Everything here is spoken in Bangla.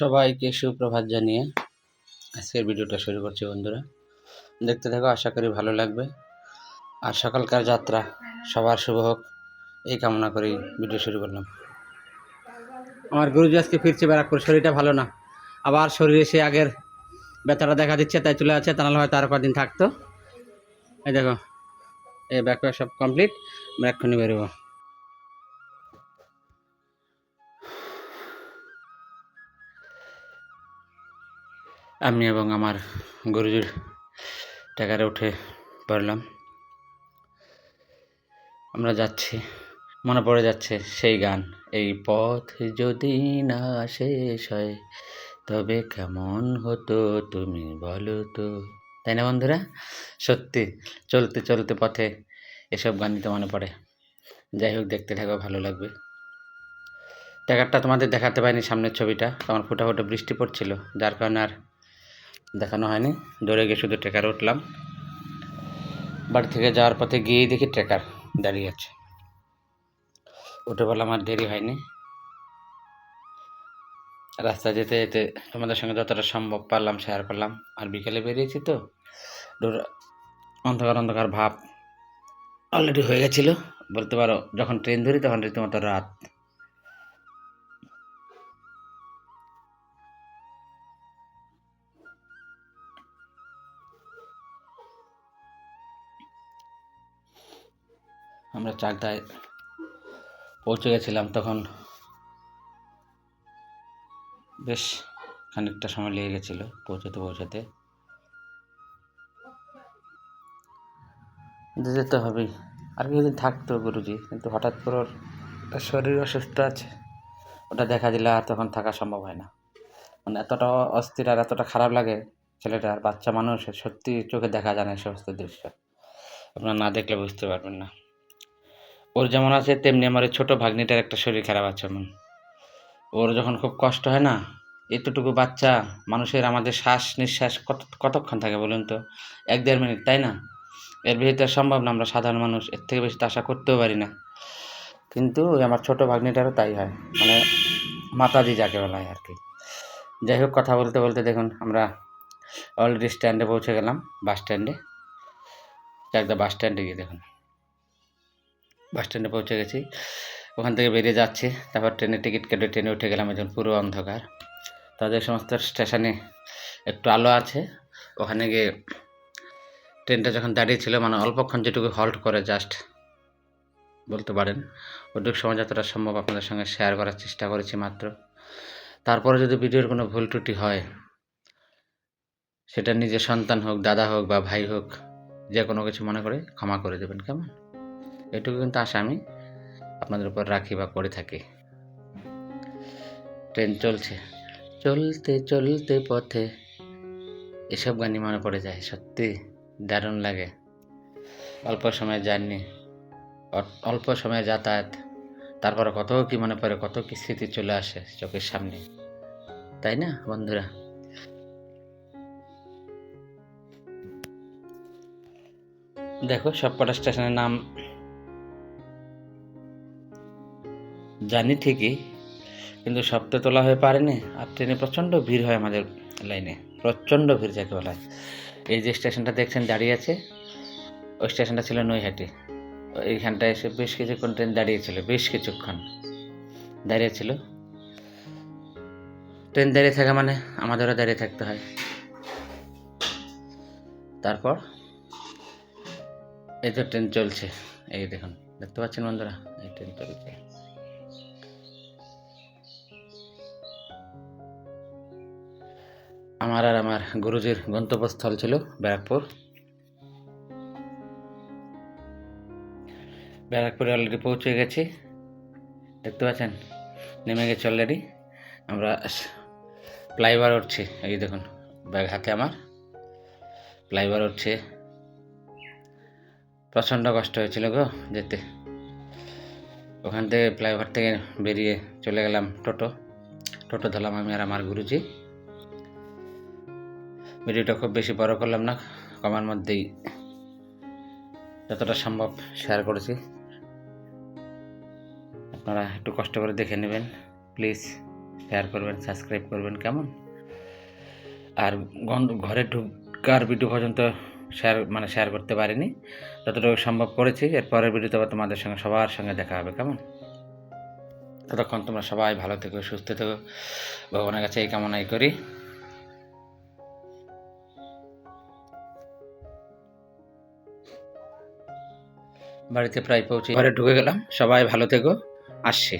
সবাইকে সুপ্রভাত জানিয়ে আজকের ভিডিওটা শুরু করছি বন্ধুরা। দেখতে থাকো, আশা করি ভালো লাগবে। আর সকালকার যাত্রা, সবার শুভ হোক, এই কামনা করেই ভিডিও শুরু করলাম। আমার গুরুজি আজকে ফিরছে ব্যারাকপুর, শরীরটা ভালো না। আবার শরীরে সে আগের ব্যথাটা দেখা দিচ্ছে, তাই চলে আছে তা নাহলে হয়তো আরও কদিন থাকতো। এই দেখো, এই ব্যাক সব কমপ্লিট আমরা বেরোবো। আমি এবং আমার গুরুজির টাকারে উঠে পড়লাম। আমরা যাচ্ছি, মনে পড়ে যাচ্ছে সেই গান। এই পথ যদি না শেষ হয়, তবে কেমন হতো তুমি বলো তো। তাই না বন্ধুরা? সত্যি, চলতে চলতে পথে এসব গান তো মনে পড়ে। যাই হোক, দেখতে থাকো, ভালো লাগবে। ট্যাকারটা তোমাদের দেখাতে পারিনি সামনের ছবিটা। তখন ফুটা ফুটা বৃষ্টি পড়ছিল, যার কারণে আর দেখানো হয়নি। দৌড়ে গিয়ে শুধু ট্রেকার উঠলাম। বাড়ি থেকে যাওয়ার পথে গিয়েই দেখি ট্রেকার দাঁড়িয়ে আছে। উঠে বললাম আর দেরি হয়নি। রাস্তা যেতে যেতে তোমাদের সঙ্গে যতটা সম্ভব পারলাম, শেয়ার করলাম। আর বিকেলে বেরিয়েছি তো। অন্ধকার অন্ধকার ভাব অলরেডি হয়ে গেছিল। বলতে পারো, যখন ট্রেন ধরি তখন রীতিমতো রাত। আমরা চাকদায় পৌঁছে গেছিলাম তখন বেশ খানিকটা সময় লেগে গেছিল পৌঁছাতে পৌঁছাতে। যেতে হবেই। আর কিছুদিন থাকতো গুরুজি, কিন্তু হঠাৎ করে ওর শরীর অসুস্থ আছে, ওটা দেখা দিলে আর তখন থাকা সম্ভব হয় না। মানে এতটা অস্থির আর এতটা খারাপ লাগে ছেলেটা, আর বাচ্চা মানুষ, সত্যি চোখে দেখা যায় না সমস্ত দৃশ্য। আপনারা না দেখলে বুঝতে পারবেন না। ওর যেমন আছে, তেমনি আমার ছোটো ভাগ্নিটার একটা শরীর খারাপ আছে এমন। ওর যখন খুব কষ্ট হয় না, এতটুকু বাচ্চা, মানুষের আমাদের শ্বাস নিঃশ্বাস কত, কতক্ষণ থাকে বলুন তো? এক দেড় মিনিট, তাই না? এর ভিতরে সম্ভব না, আমরা সাধারণ মানুষ, এর থেকে বেশি তো আশা করতেও পারি না। কিন্তু আমার ছোটো ভাগ্নিটারও তাই হয় মানে মাতাজি যাকে বলা হয় আর কি যাই হোক, কথা বলতে বলতে দেখুন, আমরা অলরেডি স্ট্যান্ডে পৌঁছে গেলাম বাস স্ট্যান্ডে একদম বাস স্ট্যান্ডে গিয়ে দেখুন। বাস স্ট্যান্ডে পৌঁছে গেছি। ওখান থেকে বেরিয়ে যাচ্ছি, তারপর ট্রেনের টিকিট কেটে ট্রেনে উঠে গেলাম একজন পুরো অন্ধকার। তাদের সমস্ত স্টেশনে একটু আলো আছে, ওখানে গিয়ে ট্রেনটা যখন দাঁড়িয়ে ছিল মানে অল্পক্ষণ যেটুকু হল্ট করে জাস্ট বলতে পারেন, ওটুকু সময় যতটা সম্ভব আপনাদের সঙ্গে শেয়ার করার চেষ্টা করেছি মাত্র। তারপরে যদি ভিডিওর কোনো ভুল ত্রুটি হয়, সেটা নিজের সন্তান হোক, দাদা হোক বা ভাই হোক, যে কোনো কিছু মনে করে ক্ষমা করে দেবেন, কেমন? এটুকু কিন্তু আশা আমি আপনাদের উপর রাখি বা করে থাকি। ট্রেন চলছে। চলতে চলতে পথে এসব গানই মনে পড়ে যায়, সত্যি দারুণ লাগে। অল্প সময় জার্নি অল্প সময়ে যাতায়াত, তারপরে কত কি মনে পড়ে, কত কি স্মৃতি চলে আসে চোখের সামনে। তাই না, বন্ধুরা? দেখো সব কটা স্টেশনের নাম জানি ঠিকই, কিন্তু সপ্তাহে তোলা হয়ে পারেনি আর ট্রেনে প্রচণ্ড ভিড় হয় আমাদের লাইনে প্রচণ্ড ভিড় যাকে বলা হয়। এই যে স্টেশনটা দেখছেন দাঁড়িয়ে আছে, ওই স্টেশনটা ছিল নৈহাটি। এইখানটায় এসে বেশ কিছুক্ষণ ট্রেন দাঁড়িয়েছিল, বেশ কিছুক্ষণ দাঁড়িয়েছিল ট্রেন দাঁড়িয়ে থাকা মানে আমাদেরও দাঁড়িয়ে থাকতে হয়। তারপর এই তো ট্রেন চলছে, এই দেখুন, দেখতে পাচ্ছেন বন্ধুরা? এই ট্রেন চলছে। আমার আর আমার গুরুজির গন্তব্যস্থল ছিল ব্যারাকপুর। ব্যারাকপুরে অলরেডি পৌঁছে গেছি। দেখতে পাচ্ছেন, নেমে গেছি অলরেডি আমরা ফ্লাইওভার উঠছি। এই দেখুন, ব্যাগ হাতে আমার। ফ্লাইওভার উঠছে। প্রচণ্ড কষ্ট হয়েছিল গো যেতে। ওখান থেকে ফ্লাইওভার থেকে বেরিয়ে চলে গেলাম টোটো। টোটো ধরলাম আমি আর আমার গুরুজি। ভিডিওটা খুব বেশি বড় করলাম না, কমার মধ্যেই যতটা সম্ভব শেয়ার করেছি। আপনারা একটু কষ্ট করে দেখে নেবেন প্লিজ শেয়ার করবেন সাবস্ক্রাইব করবেন, কেমন? আর ঘরে ঢুকার ভিডিও পর্যন্ত শেয়ার মানে শেয়ার করতে পারিনি, যতটুকু সম্ভব করেছি, এর পরের ভিডিওতে আবার তোমাদের সঙ্গে, সবার সঙ্গে দেখা হবে, কেমন? ততক্ষণ তোমরা সবাই ভালো থেকো, সুস্থ থেকো, ভগবানের কাছে এই কামনাই করি। বাড়িতে প্রায় পৌঁছে ঘরে ঢুকে গেলাম। সবাই ভালো থেকো। আসছি।